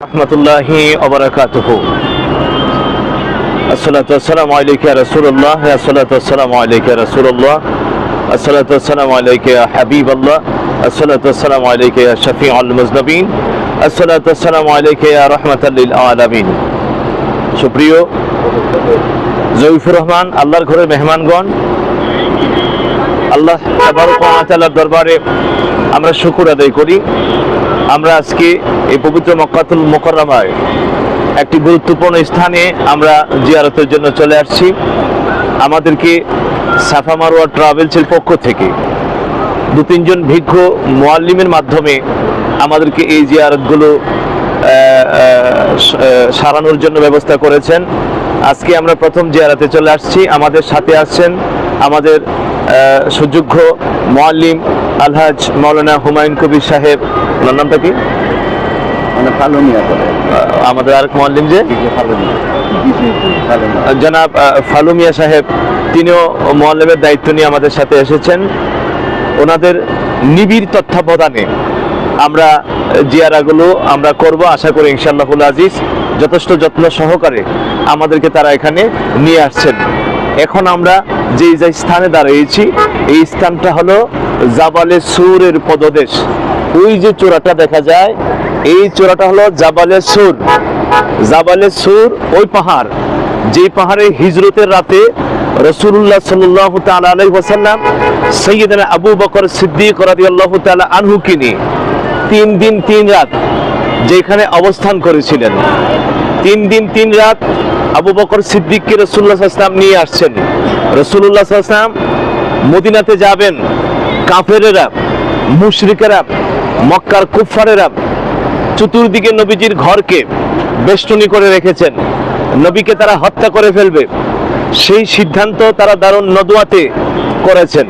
রহমতুল্লাহি ওবরাকাতুহু আসসালাতু আসসালামু আলাইকা ইয়া রাসূলুল্লাহ আসসালাতু আসসালামু আলাইকা ইয়া রাসূলুল্লাহ আসসালাতু আসসালামু আলাইকা ইয়া হাবিবাল্লাহ আসসালাতু আসসালামু আলাইকা ইয়া শাফিউল মুজনবিন আসসালাতু আসসালামু আলাইকা ইয়া রাহমাতাল লিল আলামিন সুপ্রিয় জয়ফুর রহমান আল্লাহর ঘরের মেহমানগণ আল্লাহ তাবারক ওয়া তাআলার দরবারে আমরা শুকুর আদায় করি। আমরা আজকে এই পবিত্র মক্কাতুল মোকাররমায় একটি গুরুত্বপূর্ণ স্থানে আমরা জিয়ারতের জন্য চলে আসছি। আমাদেরকে সাফা মারোয়া ট্রাভেলসের পক্ষ থেকে দু তিনজন ভিজ্ঞ মোয়াল্লিমের মাধ্যমে আমাদেরকে এই জিয়ারতগুলো সারানোর জন্য ব্যবস্থা করেছেন। আজকে আমরা প্রথম জিয়ারাতে চলে আসছি। আমাদের সাথে আসছেন আমাদের সুযোগ্য মোয়াল্লিম আলহাজ মৌলানা হুমায়ুন কবির সাহেব ওনার নামটা কি? মানে আমাদের আরেক মোয়াল্লিম যে? জনাব ফালুমিয়া সাহেব তিনিও মোয়াল্লেমের দায়িত্ব নিয়ে আমাদের সাথে এসেছেন। ওনাদের নিবিড় তত্ত্বাবধানে আমরা জিয়ারাগুলো আমরা করব আশা করি ইনশাআল্লাহুল আজিজ। যথেষ্ট যত্ন সহকারে আমাদেরকে তারা এখানে নিয়ে আসছেন। এখন আমরা যে যে স্থানে দাঁড়িয়েছি, এই স্থানটা হলো জাবালে সুরের পদদেশ। ওই যে চূড়াটা দেখা যায়, এই চূড়াটা হলো জাবালে সুর। জাবালে সুর ওই পাহাড় যে পাহাড়ে হিজরতের রাতে রসুল্লাহ সাল্লাহ তাআলা আলাইহি ওয়াসাল্লাম সৈয়দনা আবু বকর সিদ্দিক রাদিয়াল্লাহু তাআলা আনহু কিনে, তিন দিন, তিন রাত যেখানে অবস্থান করেছিলেন। তিন দিন, তিন রাত আবু বকর সিদ্দিককে রসুল্লাহ সাল্লাম নিয়ে আসছেন। রসুল্লাহ সাল্লাম মদিনাতে যাবেন, কাফেরেরা, মুশরিকেরা, মক্কার কুফারেরা চতুর্দিকে নবীজির ঘরকে বেষ্টনী করে রেখেছেন। নবীকে তারা হত্যা করে ফেলবে। সেই সিদ্ধান্ত তারা দারুণ নদুয়াতে করেছেন।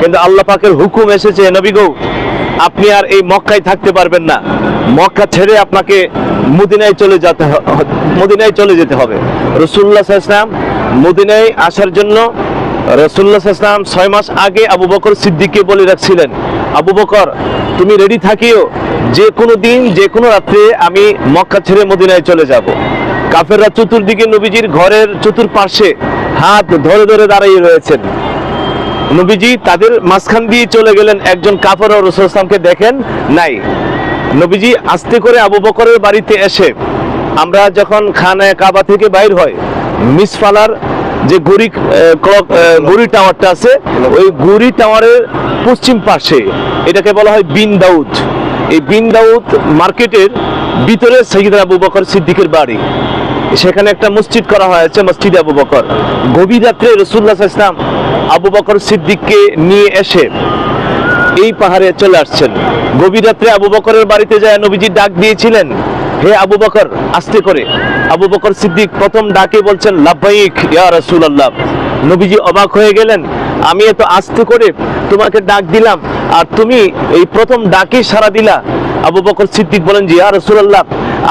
কিন্তু আল্লাহ পাকের হুকুম এসেছে, নবী গো আপনি আর এই মক্কায় থাকতে পারবেন না। মক্কা ছেড়ে আপনাকে মদিনায় চলে যেতে মদিনায় চলে যেতে হবে। রসুল্লাহ ইসলাম মদিনায় আসার জন্য রসুল্লাহ ইসলাম ছয় মাস আগে আবু বকর সিদ্দিককে বলে রাখছিলেন, আবু বকর, তুমি রেডি থাকিও? যে কোনো দিন, যে কোনো রাত্রে আমি মক্কা ছেড়ে মদিনায় চলে যাব। কাফেররা চতুর্দিকে নবীজির ঘরের চতুর্পার্শ্বে হাত ধরে ধরে দাঁড়িয়ে রয়েছেন। নবীজি তাদের মাঝখান দিয়ে চলে গেলেন। একজন কাফের ও রসুল ইসলামকে দেখেন নাই। নবীজি আস্তে করে আবু বকরের বাড়িতে এসে আমরা যখন খানায় কাবা থেকে বাইর হয় মিসফালার যে আহ, গুড়ি টাওয়ারটা আছে ওই গুড়ি টাওয়ারের পশ্চিম পাশে এটাকে বলা হয় বিন দাউদ। এই বিন দাউদ মার্কেটের ভিতরে সৈয়দ আবু বকর সিদ্দিকের বাড়ি। সেখানে একটা মসজিদ করা হয়েছে, মসজিদ আবু বকর। গভীর রাত্রে রসুল্লাহ ইসলাম আবু বকর সিদ্দিককে নিয়ে এসে এই পাহাড়ে চলে আসছেন। গভীর রাত্রে আবু বকরের বাড়িতে যায় নবীজি ডাক দিয়েছিলেন, হে আবু বকর, আস্তে করে। আবু বকর সিদ্দিক প্রথম ডাকে বলছেন লাভবাইক ইয়া রসুল আল্লাহ নবীজি অবাক হয়ে গেলেন, আমি এত আস্তে করে তোমাকে ডাক দিলাম, আর তুমি এই প্রথম ডাকে সাড়া দিলা আবু বকর সিদ্দিক বলেন যে আর রসুল্লাহ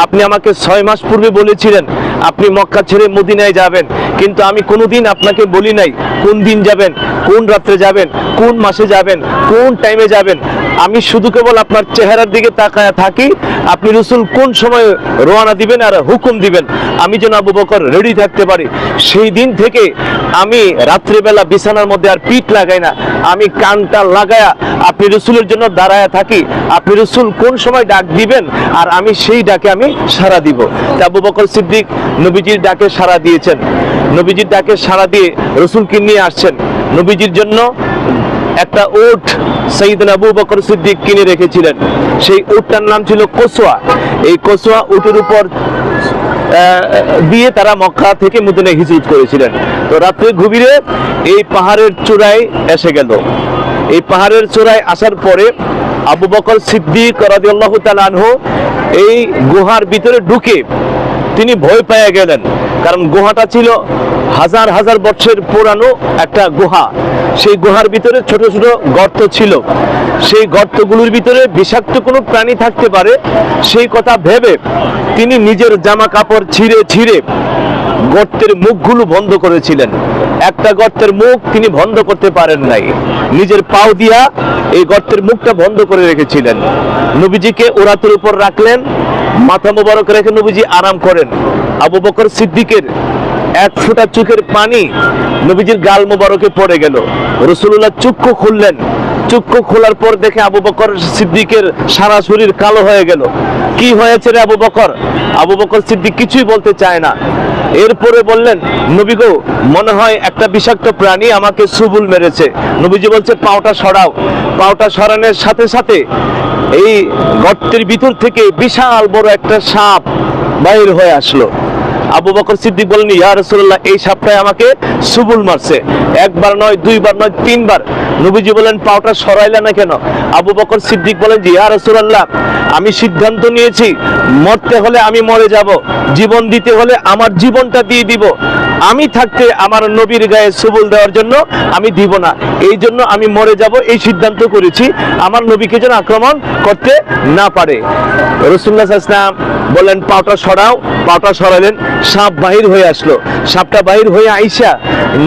আপনি আমাকে ছয় মাস পূর্বে বলেছিলেন, আপনি মক্কা ছেড়ে মদিনায় যাবেন। কিন্তু আমি কোনোদিন আপনাকে বলি নাই কোন দিন যাবেন, কোন রাত্রে যাবেন, কোন মাসে যাবেন, কোন টাইমে যাবেন। আমি শুধু কেবল আপনার চেহারার দিকে তাকায় থাকি। আপনি রসুল কোন সময় রোয়ানা দিবেন আর হুকুম দিবেন? আমি যেন আবু বকর রেডি থাকতে পারি। সেই দিন থেকে আমি রাত্রিবেলা বিছানার মধ্যে আর পিঠ লাগাই না। আমি কানটা লাগায়া আপনি রসুলের জন্য দাঁড়ায় থাকি। আপনি রসুল কোন সময় ডাক দিবেন? আর আমি সেই ডাকে আমি সাড়া দিব। আবু বকর সিদ্দিক নবীজির ডাকে সাড়া দিয়েছেন। নবীজির ডাকে সাড়া দিয়ে রসুলকে নিয়ে আসছেন। নবীজির জন্য একটা উট সঈদ আবু বকর সিদ্দিক কিনে রেখেছিলেন। সেই উটটার নাম ছিল কসুয়া। এই কসুয়া উটের উপর দিয়ে তারা মক্কা থেকে মদিনায় হিজরত করেছিলেন। তো রাত্রে গভীরে এই পাহাড়ের চূড়ায় এসে গেল। এই পাহাড়ের চূড়ায় আসার পরে আবু বকর সিদ্দিক রাদিয়াল্লাহু তাআলা আনহু এই গুহার ভিতরে ঢুকে তিনি ভয় পেয়ে গেলেন। কারণ গুহাটা ছিল হাজার হাজার বছরের পুরানো একটা গুহা। সেই গুহার ভিতরে ছোট ছোট গর্ত ছিল। সেই গর্তগুলোর ভিতরে বিষাক্ত কোনো প্রাণী থাকতে পারে, সেই কথা ভেবে তিনি নিজের জামা কাপড় ছিঁড়ে ছিঁড়ে গর্তের মুখগুলো বন্ধ করেছিলেন। একটা গর্তের মুখ তিনি বন্ধ করতে পারেন নাই। নিজের পাও দিয়া এই গর্তের মুখটা বন্ধ করে রেখেছিলেন। নবীজিকে ওরাতের উপর রাখলেন। মাথা মোবারক রেখে নবীজি আরাম করেন। আবু বকর সিদ্দিকের এক ফোঁটা চোখের পানি নবীজির গাল মোবারকে পড়ে গেল। রসুল্লাহ চক্ষু খুললেন। চক্ষু খোলার পর দেখে আবু বকর সিদ্দিকের সারা শরীর কালো হয়ে গেল। কি হয়েছে রে আবু বকর? আবু বকর সিদ্দিক কিছুই বলতে চায় না। এরপরে বললেন, নবী গো, মনে হয় একটা বিষাক্ত প্রাণী আমাকে সুবুল মেরেছে। নবীজি বলছে, পাওটা সরাও। পাওটা সরানোর সাথে সাথে এই গর্তের ভিতর থেকে বিশাল বড় একটা সাপ বাইর হয়ে আসলো। আবু বকর সিদ্দিক বলেন, ইয়া রাসূলুল্লাহ, এই সাপটাই আমাকে সুবুল মারছে। একবার নয়, দুইবার নয়, তিনবার। নবীজি বলেন, পাওটা সরাইলে না কেন? আবু বকর সিদ্দিক বলেন যে ইয়া রাসূলুল্লাহ, আমি সিদ্ধান্ত নিয়েছি, মরতে হলে আমি মরে যাব। জীবন দিতে হলে আমার জীবনটা দিয়ে দিব। আমি থাকতে আমার নবীর গায়ে সুবুল দেওয়ার জন্য আমি দিব না। এই জন্য আমি মরে যাব, এই সিদ্ধান্ত করেছি। আমার নবীকে যেন আক্রমণ করতে না পারে। রসুল্লাহ ইসলাম বললেন, পাওটা সরাও। পাওটা সরালেন, সাপ বাহির হয়ে আসলো। সাপটা বাহির হয়ে আইসা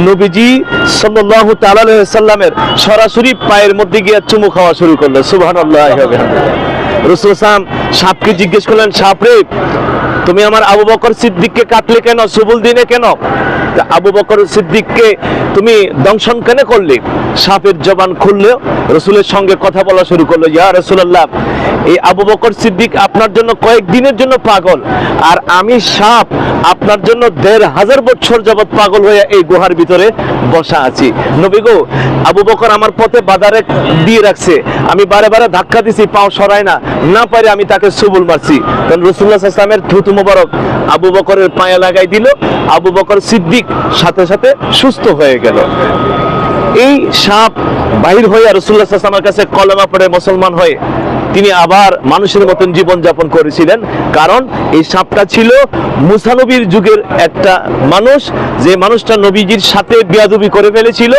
নবীজি সাল্লাল্লাহু সাল্লামের সরাসরি পায়ের মধ্যে গিয়ে চুমু খাওয়া শুরু করল। বিহামদিহি। রসুল সাপকে জিজ্ঞেস করলেন, সাপ রে তুমি আমার আবু বকর সিদ্দিককে কাটলে কেন? সুবুল দিনে কেন? আবু বকর সিদ্দিককে তুমি দংশন কেন করলে? সাপের জবান খুললেও রসুলের সঙ্গে কথা বলা শুরু করল, ইয়া রসুল্লাহ এই আবু বকর সিদ্দিক আপনার জন্য কয়েক দিনের জন্য পাগল, আর আমি সাপ আপনার জন্য দেড় হাজার বছর যাবৎ পাগল হয়ে এই গুহার ভিতরে বসা আছি। নবী গো, আবু বকর আমার পথে বাধা রেখ- দিয়ে রাখছে। আমি বারে বারে ধাক্কা দিছি, পাও সরাই না না পারে আমি তাকে সুবুল মারছি। কারণ রসুল্লাহ ইসলামের থুতু মোবারক আবু বকরের পায়ে লাগাই দিল, আবু বকর সিদ্দিক সাথে সাথে সুস্থ হয়ে গেল। এই সাপ বাহির হয়ে আর রসুল্লাহ আমার কাছে কলমা পড়ে মুসলমান হয়ে তিনি আবার মানুষের মতন জীবন যাপন করেছিলেন। কারণ এই সাপটা ছিল মুসানবীর যুগের একটা মানুষ। যে মানুষটা নবীজির সাথে বিয়াদুবি করে ফেলেছিল,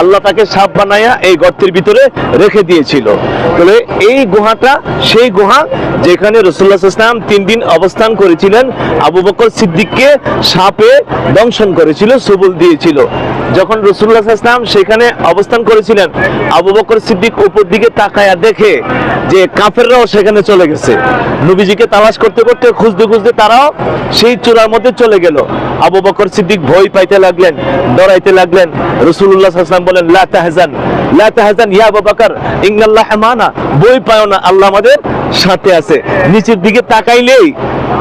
আল্লাহ তাকে সাপ বানায়া এই গর্তের ভিতরে রেখে দিয়েছিল। তাহলে এই গুহাটা, সেই গুহা যেখানে রসুল্লাহ ইসলাম তিন দিন অবস্থান করেছিলেন, আবু বকর সিদ্দিককে সাপে দংশন করেছিল, সবুল দিয়েছিল। যখন রসুল্লাহ ইসলাম সেখানে অবস্থান করেছিলেন, আবু বকর সিদ্দিক উপর দিকে তাকায়া দেখে যে কাফেররাও সেখানে চলে গেছে। নবীজিকে তালাশ করতে করতে, খুঁজতে খুঁজতে তারাও সেই চূড়ার মধ্যে চলে গেল। আবু বকর সিদ্দিক ভয় পাইতে লাগলেন, ডরাইতে লাগলেন। রসুল্লাহ ইসলাম বলেন, লা তাহজান লা তাহজান ইয়া আবু বকর, ইন্নাল্লাহ মানা বই পায় না, আল্লাহ আমাদের সাথে আছে। নিচের দিকে তাকাইলেই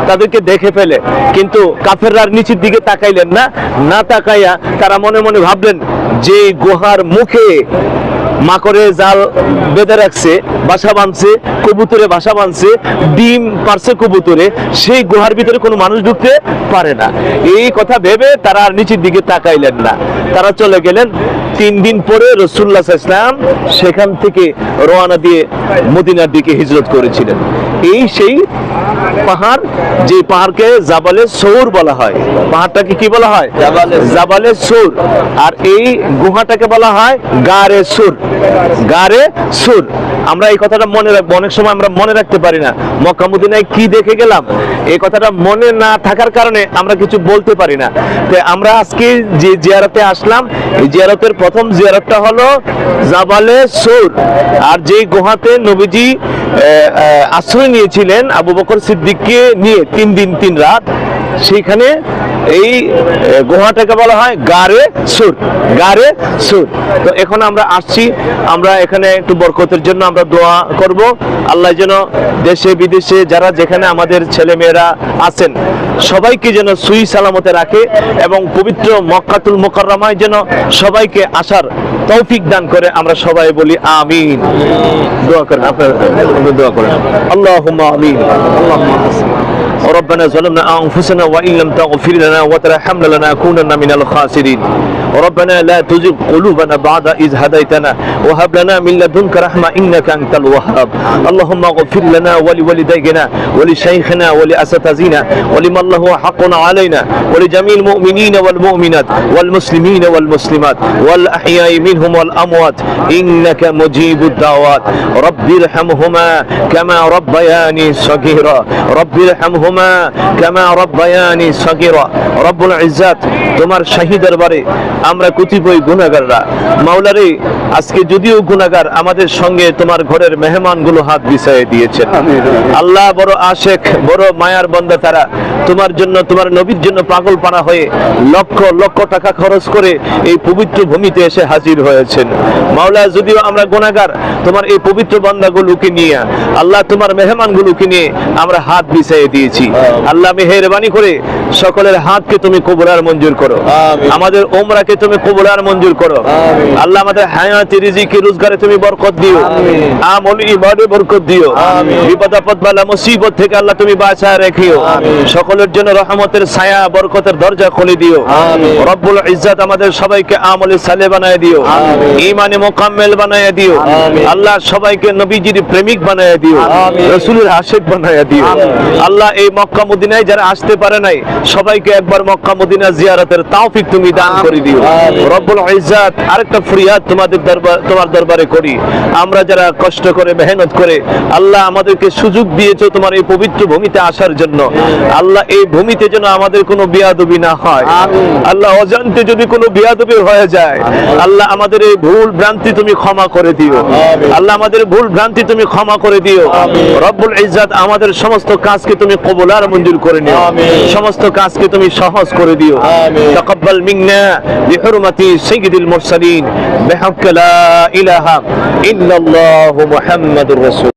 তাদেরকে দেখে ফেলে। কিন্তু কাফেররা নিচের দিকে তাকাইলেন না। না তাকাইয়া তারা মনে মনে ভাবলেন, যে গুহার মুখে মাকড়ে জাল বেঁধে রাখছে, বাসা বাঁধছে, কবুতরে বাসা বাঁধছে, ডিম পারছে কবুতরে, সেই গুহার ভিতরে কোনো মানুষ ঢুকতে পারে না। এই কথা ভেবে তারা আর নিচের দিকে তাকাইলেন না। তারা চলে গেলেন। তিন দিন পরে রসুল্লাহ ইসলাম সেখান থেকে রওনা দিয়ে মদিনার দিকে হিজরত করেছিলেন। এই সেই পাহাড় যে পাহাড়কে জাবালে সৌর বলা হয়। পাহাড়টাকে কি বলা হয়? জাবালে সৌর। আর এই গুহাটাকে বলা হয় গারে সুর। গারে সুর। আমরা এই কথাটা মনে রাখব অনেক সময় আমরা মনে রাখতে পারি না। মক্কা মদিনায় কি দেখে গেলাম? এই কথাটা মনে না থাকার কারণে আমরা কিছু বলতে পারি না। তো আমরা আজকে যে জিয়ারতে আসলাম এই জিয়ারতের প্রথম জিয়ারতটা হলো জাবালে সুর। আর যেই গুহাতে নবীজি আশ্রয় নিয়েছিলেন আবু বকর সিদ্দিককে নিয়ে তিন দিন, তিন রাত। সেইখানে এই গুহাটাকে বলা হয় গারে সুর গারে সুর। তো এখন আমরা আসছি, আমরা এখানে একটু বরকতের জন্য আমরা দোয়া করব। আল্লাহ যেন দেশে, বিদেশে যারা যেখানে আমাদের ছেলে মেয়েরা আছেন, সবাইকে যেন সুই সালামতে রাখে এবং পবিত্র মক্কাতুল মোকাররমায় যেন সবাইকে আসার তৌফিক দান করে আমরা সবাই বলি আমিন। দোয়া করেন, আপনারা দোয়া করেন। আল্লাহ আমিন। আল্লাহুম্মা ربنا ظلمنا أنفسنا وإن لم تغفر لنا وترحمنا لنكونن من الخاسرين. ربنا لا تزغ قلوبنا بعد إذ هديتنا وهب لنا من لدنك رحمة إنك أنت الوهاب. اللهم اغفر لنا ولوالدينا ولشيخنا ولأساتذتنا ولمن له حق علينا ولجميع المؤمنين والمؤمنات والمسلمين والمسلمات والأحياء منهم والأموات. إنك مجيب الدعوات. رب ارحمهما كما ربياني صغيرا رب ارحمهما كما ربياني صغيرا رب العزت তোমার শাহিদের বারে আমরা কতিপয় গুণাগাররা মাওলারে আজকে যদিও গুণাগার আমাদের সঙ্গে তোমার ঘরের মেহমানগুলো হাত বিছাইয়ে দিয়েছেন আল্লাহ বড় আশেক বড় মায়ার বন্ধা তারা তোমার জন্য তোমার নবীর জন্য পাগল পানা হয়ে লক্ষ লক্ষ টাকা খরচ করে এই পবিত্র ভূমিতে এসে হাজির হয়েছেন মাওলা যদিও আমরা গুণাগার তোমার এই পবিত্র বান্দাগুলোকে নিয়ে আল্লাহ তোমার মেহমানগুলোকে নিয়ে আমরা হাত বিছাইয়ে দিয়েছি। আল্লাহ মেহেরবানি করে সকলের হাতকে তুমি কবুলার মঞ্জুর করো। আমাদের ওমরাকে তুমি কবুলার মঞ্জুর করো। আল্লাহ আমাদের হায়াতি রিজিকি রোজগারে তুমি বরকত দিও। আমল ইবাদে বরকত দিও। বিপদ আপদ বালা মুসিবত থেকে আল্লাহ তুমি বাঁচায় রেখিও। সকলের জন্য রহমতের ছায়া বরকতের দরজা খুলে দিও। রব্বুল ইজ্জাত আমাদের সবাইকে আমলে সালে বানায় দিও। ইমানে মোকাম্মেল বানায় দিও। আল্লাহ সবাইকে নবীজির প্রেমিক বানায় দিও রসুলের আশেক বানায় দিও। আল্লাহ এই মক্কা মদিনায় যারা আসতে পারে নাই সবাইকে একবার মক্কা মদিনা জিয়ারতের তাওফিক তুমি দান করে দিও। রব্বুল ইজ্জাত আরেকটা ফরিয়াদ তোমাদের দরবার তোমার দরবারে করি। আমরা যারা কষ্ট করে মেহনত করে আল্লাহ আমাদেরকে সুযোগ দিয়েছ তোমার এই পবিত্র ভূমিতে আসার জন্য। আল্লাহ এই ভূমিতে যেন আমাদের কোনো বিয়াদবি না হয়। আল্লাহ অজান্তে যদি কোনো বিয়াদবি হয়ে যায় আল্লাহ আমাদের এই ভুল ভ্রান্তি তুমি ক্ষমা করে দিও। আল্লাহ আমাদের ভুল ভ্রান্তি তুমি ক্ষমা করে দিও। রব্বুল ইজাত আমাদের সমস্ত কাজকে তুমি কবলার মঞ্জুর করে নিও। সমস্ত কাজকে তুমি সহজ করে দিও। তাকাব্বাল মিন্না বিহুরমাতি সাইয়্যিদুল মুরসালিন। বিহাক্কা লা ইলাহা ইল্লাল্লাহু মুহাম্মাদুর রাসূল।